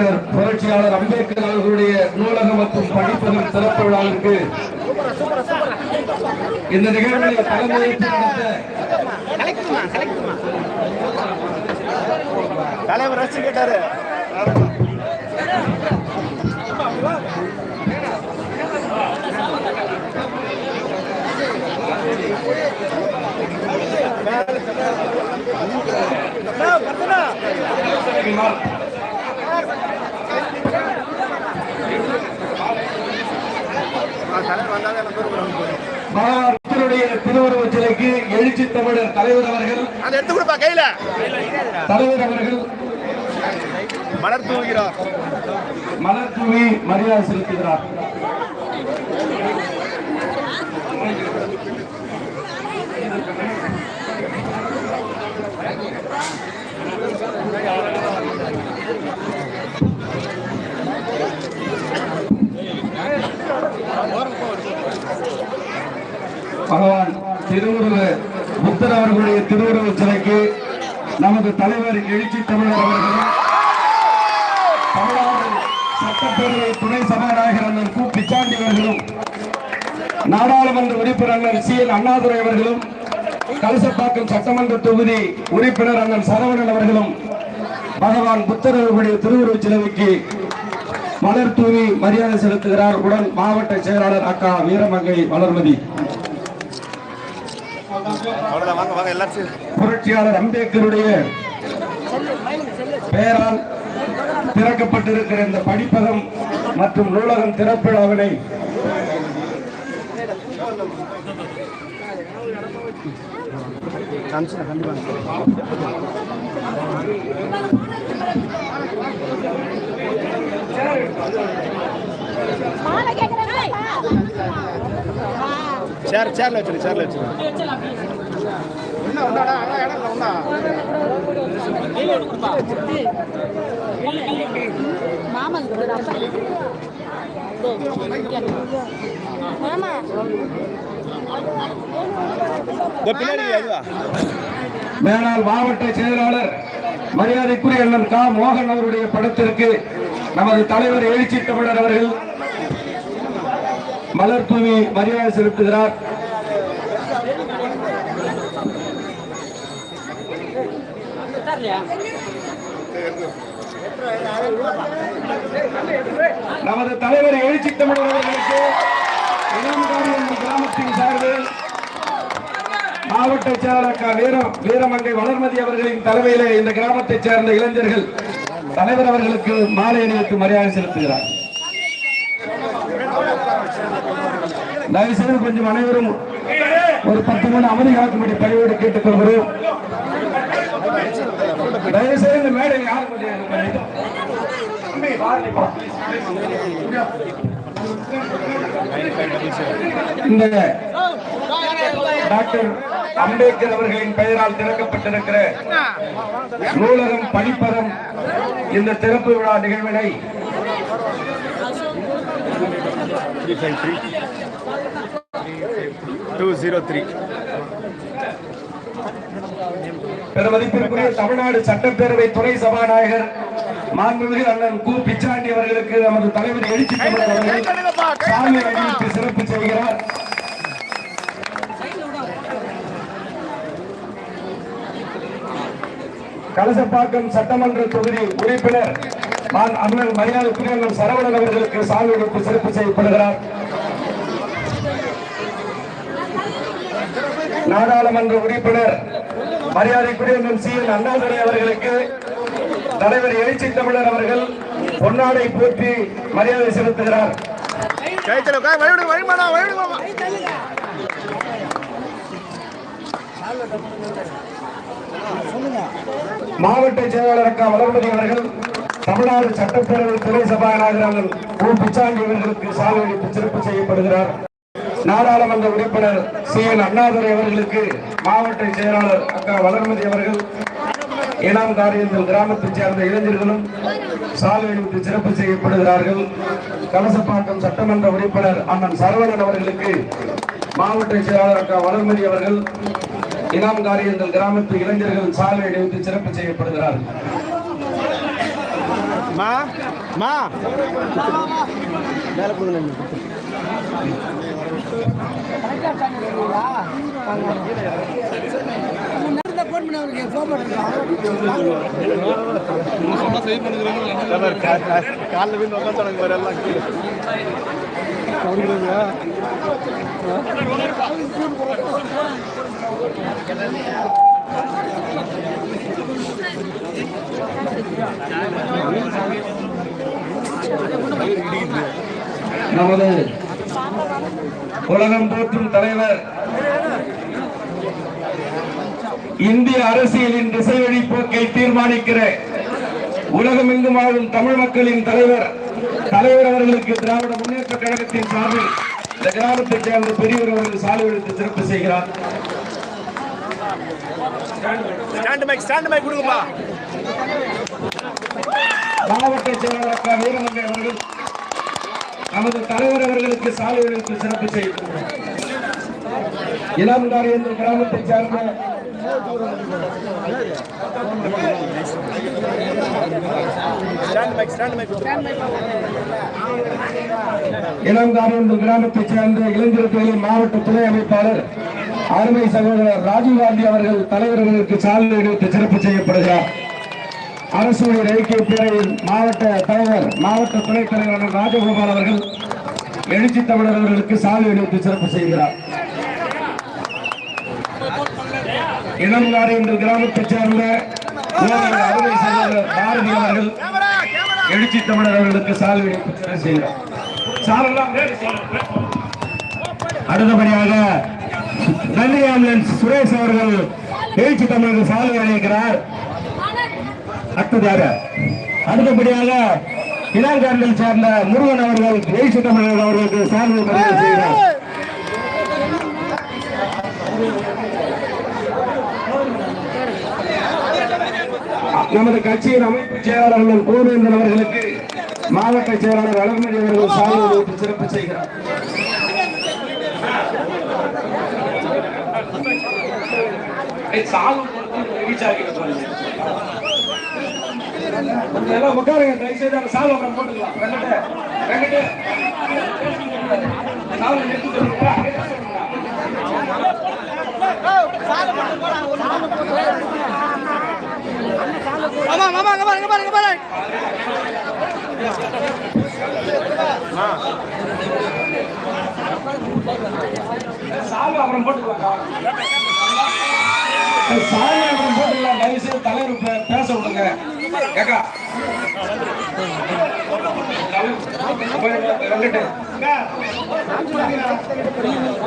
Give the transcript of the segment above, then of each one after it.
Doctor புரட்சியாளர் அம்பேத்கர் அவர்களுடைய நூலகம் மற்றும் படிப்பகம் சிறப்பு விழாவிற்கு இந்த நிகழ்வுகளை தலைமையேற்று நடத்த தலைவர் ரசிக்கிட்டாரு திருவுருவச் சிலைக்கு எழுச்சி தமிழர் தலைவர் அவர்கள். அதை எடுத்து கொடுப்பா கையில. தலைவர் அவர்கள் மலர் தூவுகிறார். மலர் தூவி மரியாதை செலுத்துகிறார் பகவான் திருவுருவ புத்தர் அவர்களுடைய சிலைக்கு நமது தலைவர் எழுச்சி தமிழர் அவர்களும் தமிழ்நாடு சட்டப்பேரவை துணை சபாநாயகர் அண்ணன் கு. பிச்சாண்டி அவர்களும் நாடாளுமன்ற உறுப்பினர் அண்ணன் சி. என் அண்ணாதுரை அவர்களும் கலசப்பாக்கம் சட்டமன்ற தொகுதி உறுப்பினர் அண்ணன் சரவணன் அவர்களும் பகவான் புத்தர் அவர்களுடைய திருவுருவச் சிலைக்கு மலர் தூவி மரியாதை செலுத்துகிறார். உடன் மாவட்ட செயலாளர் அக்கா வீரமங்கை வளர்மதி. அவ்வளவுதான் வாங்க வாங்க எல்லாரும். புரட்சியாளர் அம்பேத்கருடைய பெயரால் திறக்கப்பட்டிருக்கிற இந்த படிப்பகம் மற்றும் நூலகம் திறப்பு விழாவினை காமிச்சுனா கண்டிப்பா. மாலை கேட்கிறேன் சேர் சேர்ல வச்சிரு சேர்ல வச்சிரு. மாமா. மேலாள் மாவட்ட செயலாளர் மரியாதைக்குரிய அண்ணன் கா. மோகன் அவருடைய படத்திற்கு நமது தலைவர் எழுச்சி தமிழர் அவர்கள் மலர் தூவி மரியாதை செலுத்துகிறார். நமது தலைவர் எழுச்சி தமிழர் அவர்களுக்கு கிராமத்தின் சார்பில் மாவட்ட செயலாளர் வீரம் வீரமங்கை வளர்மதி அவர்களின் தலைமையிலே இந்த கிராமத்தைச் சேர்ந்த இளைஞர்கள் தலைவர் அவர்களுக்கு மாலை அணிவித்து மரியாதை செலுத்துகிறார். தயவுசெய்து கொஞ்சம் அனைவரும் ஒரு பத்து மணி அமைதி காக்கும்படி பணியோடு கேட்டுக்கொள்கிறோம். தயவு செய்து இந்த மேடை யாரும் கொஞ்சம் தம்பி, இந்த டாக்டர் அம்பேத்கர் அவர்களின் பெயரால் திறக்கப்பட்டிருக்கிற நூலகம் படிப்பகம் இந்த திறப்பு விழா நிகழ்வினை த்ரீ டூ ஜீரோ த்ரீ பெருமதிப்பிற்குரிய தமிழ்நாடு சட்டப்பேரவை துணை சபாநாயகர் மாண்புமிகு அண்ணன் கு. பிச்சாண்டி அவர்களுக்கு நமது தலைவர் எழுச்சி சாலை அணிவித்து சிறப்பு செய்கிறார். கலசப்பாக்கம் சட்டமன்ற தொகுதி உறுப்பினர் மான் அண்ணன் மரியாதைக்குரிய அண்ணன் சரவணன் அவர்களுக்கு சாலை அணிவித்து சிறப்பு செய்யப்படுகிறார். நாடாளுமன்ற உறுப்பினர் மரியாதைக்குரிய சி. என். அண்ணாதுரை அவர்களுக்கு தலைவர் எழுச்சி தமிழர் அவர்கள் பொன்னாடை போற்றி மரியாதை செலுத்துகிறார். மாவட்ட செயலாளர் அக்கா வளர்மதி அவர்கள் தமிழ்நாடு சட்டப்பேரவை துணை சபாநாயகர் கு பிச்சாண்டி அவர்களுக்கு சாலை சிறப்பு செய்யப்படுகிறார். நாடாளுமன்ற உறுப்பினர் சி என் அண்ணாதுரை அவர்களுக்கு மாவட்ட செயலாளர் அக்கா வளர்மதி அவர்கள் இனாம் காரியங்கள் கிராமத்தைச் சேர்ந்த இளைஞர்களும் சாலை அணிவித்து சிறப்பு செய்யப்படுகிறார்கள். கலசப்பாக்கம் சட்டமன்ற உறுப்பினர் அண்ணன் சரவணன் அவர்களுக்கு மாவட்ட செயலாளர் அக்கா வளர்மதி அவர்கள் இனாம் காரியங்கள் கிராமத்து இளைஞர்கள் சாலை அணிவித்து சிறப்பு செய்யப்படுகிறார்கள். மா மா. காலில் வீந்து உட்காந்துறாங்க வேற எல்லாம் கீழே. நமது உலகம் போற்றும் தலைவர். இந்திய அரசியலின் திசைவழி போக்கை தீர்மானிக்கிற உலகமெங்கும் வாழும் தமிழ் மக்களின் தலைவர் தலைவர் அவர்களுக்கு திராவிட முன்னேற்ற கழகத்தின் சார்பில் இந்த கிராமத்தைச் சேர்ந்த பெரியவர் அவர்கள் சாலை எடுத்து சிறப்பு செய்கிறார். மாவட்ட செயலாளர் வீரமங்கை அவர்கள் நமது தலைவர் அவர்களுக்கு சாலை எடுத்து சிறப்பு செய்கிறார் இளம்காரி என்ற கிராமத்தைச் சேர்ந்த ஸ்டாண்ட் என்ற கிராமத்தைச் சேர்ந்த இளைஞர்களின் மாவட்ட துணை அமைப்பாளர் அருமை சகோதரர் ராஜீவ்காந்தி அவர்கள் தலைவர்களுக்கு சாலை எடுத்து சிறப்பு செய்யப்படுகிறார். அரசுடைய ஐக்கிய பேரவையின் மாவட்ட தலைவர் மாவட்ட துணைத் தலைவர் ராஜகோபால் அவர்கள் எழுச்சி தமிழர் அவர்களுக்கு சாலை எடுத்து சிறப்பு செய்கிறார். இளங்காரியந்தூர் கிராமத்தைச் சேர்ந்த அருமை சகோதரர் பாரதி அவர்கள் எழுச்சி தமிழர் அவர்களுக்கு சாலை எடுத்து சிறப்பு செய்கிறார். அடுத்தபடியாக நன்றி ஆம்புலன்ஸ் சுரேஷ் அவர்கள் எழுச்சி தமிழர்கள் சாலை அடைக்கிறார் அடுத்ததாக அடுத்தபடியாக இளங்காரில் சேர்ந்த முருகன் அவர்கள் எழுச்சி தமிழர்கள் அவர்களுக்கு சாலை பதிவு செய்கிறார். நமது கட்சியின் அமைப்பு செயலாளர்கள் பூர்வேந்தன் அவர்களுக்கு மாவட்ட செயலாளர் வளர்மதி அவர்கள் சாலை சிறப்பு செய்கிறார். கொஞ்சம் எல்லாம் உட்காருங்க தயவு செய்து அந்த சாலை அப்புறம் போட்டுக்கலாம். வெங்கட்டு வெங்கட்டு சாலை எடுத்து சொல்லுங்களா மாமா மாமா இங்க பாருங்க பாருங்க பாருங்க சாலை அப்புறம் போட்டுக்கலாம். சாலை அப்புறம் போட்டுக்கலாம் தயவு செய்து தலைவர் பே- பேச விடுங்க கேக்கா வெங்கட்டு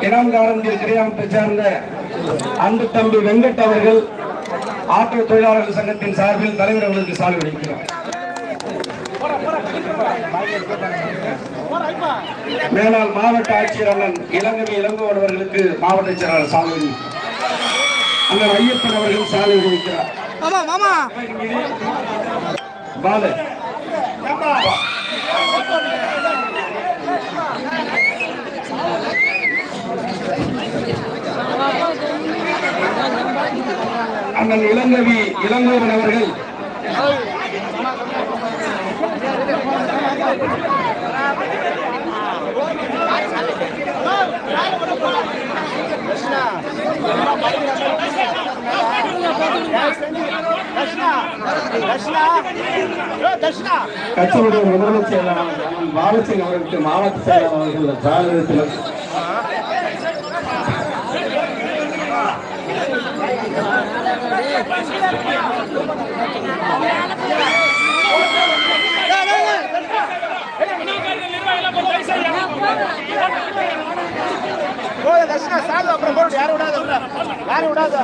இளங்காரந்தி கிரியாமத்தை சேர்ந்த அன்பு தம்பி வெங்கட் அவர்கள் ஆட்டோ தொழிலாளர்கள் சங்கத்தின் சார்பில் தலைவர் அவர்களுக்கு சாலை அளிக்கிறார் மேலாள் மாவட்ட ஆட்சியர் அண்ணன் இளங்கவி இளங்கோவன் அவர்களுக்கு மாவட்ட செயலாளர் சாலை அண்ணன் ஐயப்பன் அவர்கள் சாலை அளிக்கிறார் மாமா மாமா. பாலு. அண்ணன் இளங்கவி இளங்கோவன் அவர்கள் தர்ஷனா தர்ஷனா ஏ தர்ஷனா கட்சியுடைய முதன்மை செயலாளர் பாலசிங் அவர்களுக்கு மாவட்ட செயலாளர் அவர்கள் சாதனத்தில் ஓ தர்ஷனா சாலு அப்புறம் போடு யாரும் விடாத யாரும் விடாத.